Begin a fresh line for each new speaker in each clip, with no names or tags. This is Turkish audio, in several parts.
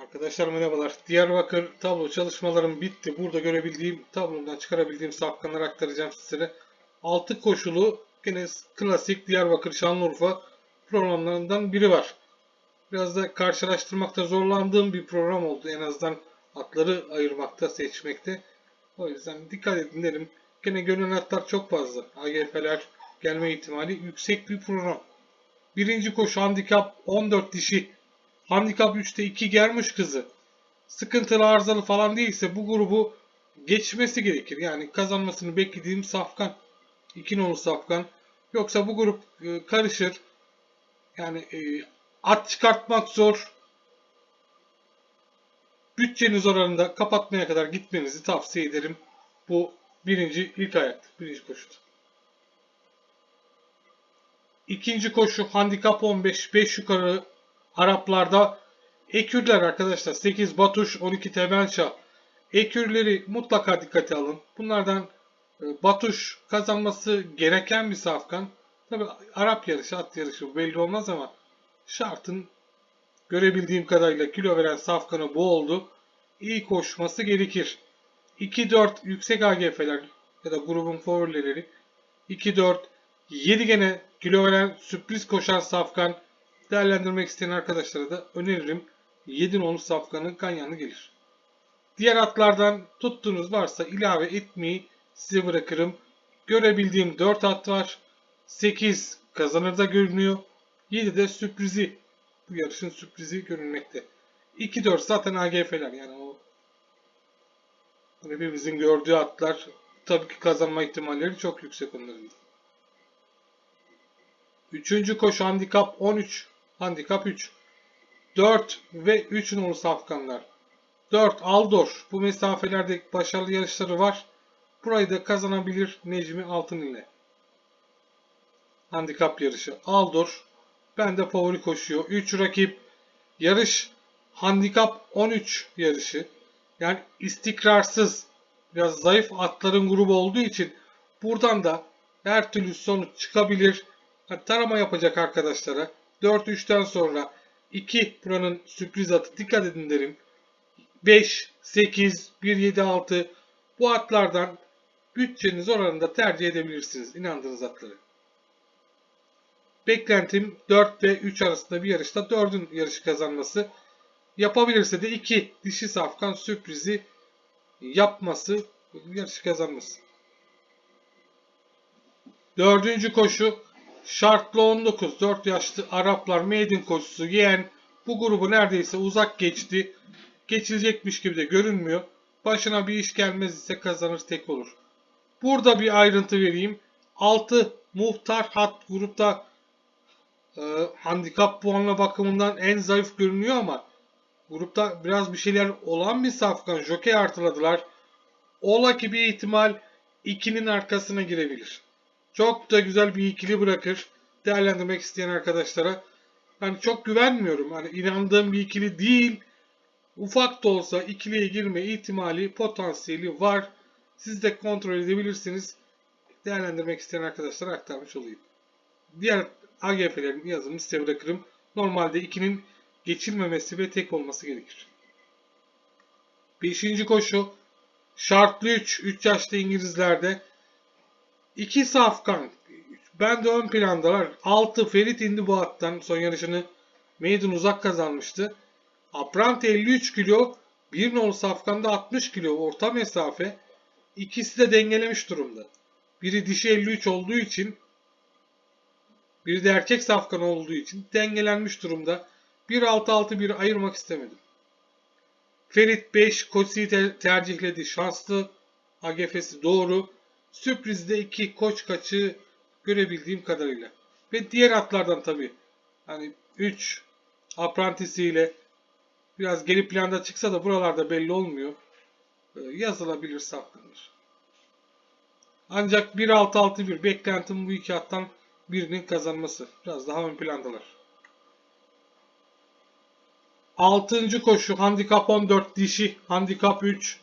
Arkadaşlar merhabalar. Diyarbakır tablo çalışmalarım bitti. Burada görebildiğim tablomdan çıkarabildiğim safkanları aktaracağım sizlere. 6 koşulu gene klasik Diyarbakır Şanlıurfa programlarından biri var. Biraz da karşılaştırmakta zorlandığım bir program oldu. En azından atları ayırmakta, seçmekte. O yüzden dikkat edin derim. Gene gönül atlar çok fazla. AGF'ler gelme ihtimali yüksek bir program. Birinci koşu handikap 14 dişi. Handikap 3'te 2 germiş kızı. Sıkıntılı arızalı falan değilse bu grubu geçmesi gerekir. Yani kazanmasını beklediğim safkan. 2 nolu safkan. Yoksa bu grup e, karışır. Yani e, at çıkartmak zor. Bütçeniz oranında kapatmaya kadar gitmenizi tavsiye ederim. Bu birinci ilk ayak. Birinci koşuda. İkinci koşu handikap 15 5 yukarı Araplarda ekürler arkadaşlar 8 Batuş 12 Temelşah ekürleri mutlaka dikkate alın. Bunlardan e, Batuş kazanması gereken bir safkan. Tabi Arap yarışı at yarışı belli olmaz ama şartın görebildiğim kadarıyla kilo veren safkanı bu oldu. İyi koşması gerekir. 2-4 yüksek AGF'ler ya da grubun favorileri 2-4 7 gene kilo veren sürpriz koşan safkan değerlendirmek isteyen arkadaşlara da öneririm. 7 nolu safkanın kanyanı gelir. Diğer atlardan tuttuğunuz varsa ilave etmeyi size bırakırım. Görebildiğim 4 at var. 8 kazanırda görünüyor. 7 de sürprizi. Bu yarışın sürprizi görünmekte. 2-4 zaten AGF'ler yani o hepimizin gördüğü atlar tabii ki kazanma ihtimalleri çok yüksek onların. Üçüncü koşu handikap 13. Handikap 3. 4 ve 3 nolu safkanlar. 4 Aldor. Bu mesafelerde başarılı yarışları var. Burayı da kazanabilir Necmi Altın ile. Handikap yarışı. Aldor. Ben de favori koşuyor. 3 rakip. Yarış handikap 13 yarışı. Yani istikrarsız, biraz zayıf atların grubu olduğu için buradan da her türlü sonuç çıkabilir. Yani tarama yapacak arkadaşlara 4-3'ten sonra 2 buranın sürpriz atı dikkat edin derim. 5, 8, 1, 7, 6 bu atlardan bütçeniz oranında tercih edebilirsiniz inandığınız atları. Beklentim 4 ve 3 arasında bir yarışta 4'ün yarışı kazanması. Yapabilirse de 2 dişi safkan sürprizi yapması, yarışı kazanması. Dördüncü koşu Şartlı 19 4 yaşlı Araplar maiden koşusu yiyen bu grubu neredeyse uzak geçti. Geçilecekmiş gibi de görünmüyor. Başına bir iş gelmez ise kazanır tek olur. Burada bir ayrıntı vereyim. 6 muhtar hat grupta e, handikap puanla bakımından en zayıf görünüyor ama grupta biraz bir şeyler olan bir safkan jockey artıladılar. Ola ki bir ihtimal 2'nin arkasına girebilir. Çok da güzel bir ikili bırakır. Değerlendirmek isteyen arkadaşlara. Ben çok güvenmiyorum. Hani inandığım bir ikili değil. Ufak da olsa ikiliye girme ihtimali, potansiyeli var. Siz de kontrol edebilirsiniz. Değerlendirmek isteyen arkadaşlara aktarmış olayım. Diğer AGF'lerin yazımını size bırakırım. Normalde 2'nin geçilmemesi ve tek olması gerekir. Beşinci koşu. Şartlı 3. 3 yaşlı İngilizlerde İki safkan. Ben de ön plandalar. 6 Ferit indi bu attan. Son yarışını Maiden uzak kazanmıştı. Aprant 53 kilo. Bir nol safkanda 60 kilo orta mesafe. İkisi de dengelemiş durumda. Biri dişi 53 olduğu için biri de erkek safkan olduğu için dengelenmiş durumda. 1-6-6-1 ayırmak istemedim. Ferit 5 Kotsi'yi te- tercihledi. Şanslı. AGF'si doğru. Sürprizde iki koç kaçı görebildiğim kadarıyla. Ve diğer atlardan tabi. Hani 3 aprantisiyle biraz geri planda çıksa da buralarda belli olmuyor. Ee, yazılabilir saptanır. Ancak 1-6-6-1 beklentim bu iki attan birinin kazanması. Biraz daha ön plandalar. Altıncı koşu handikap 14 dişi handikap 3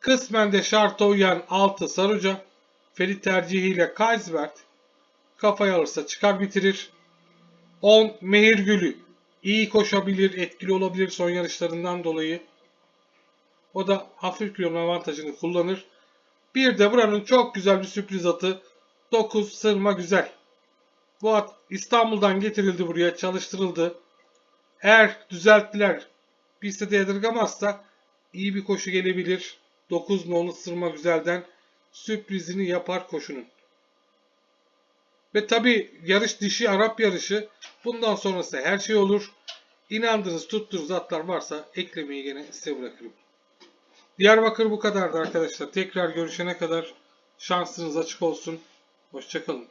kısmen de şarta uyan 6 Saruca Ferit tercihiyle Kaisbert kafaya alırsa çıkar bitirir. 10 Mehir Gülü. iyi koşabilir, etkili olabilir son yarışlarından dolayı. O da hafif kilonun avantajını kullanır. Bir de buranın çok güzel bir sürpriz atı. 9 sırma güzel. Bu at İstanbul'dan getirildi buraya, çalıştırıldı. Eğer düzelttiler, piste de yadırgamazsa iyi bir koşu gelebilir. 9 nolu sırma güzelden sürprizini yapar koşunun. Ve tabi yarış dişi Arap yarışı. Bundan sonrası her şey olur. İnandığınız tuttuğunuz atlar varsa eklemeyi gene size bırakırım. Diyarbakır bu kadardı arkadaşlar. Tekrar görüşene kadar şansınız açık olsun. Hoşçakalın.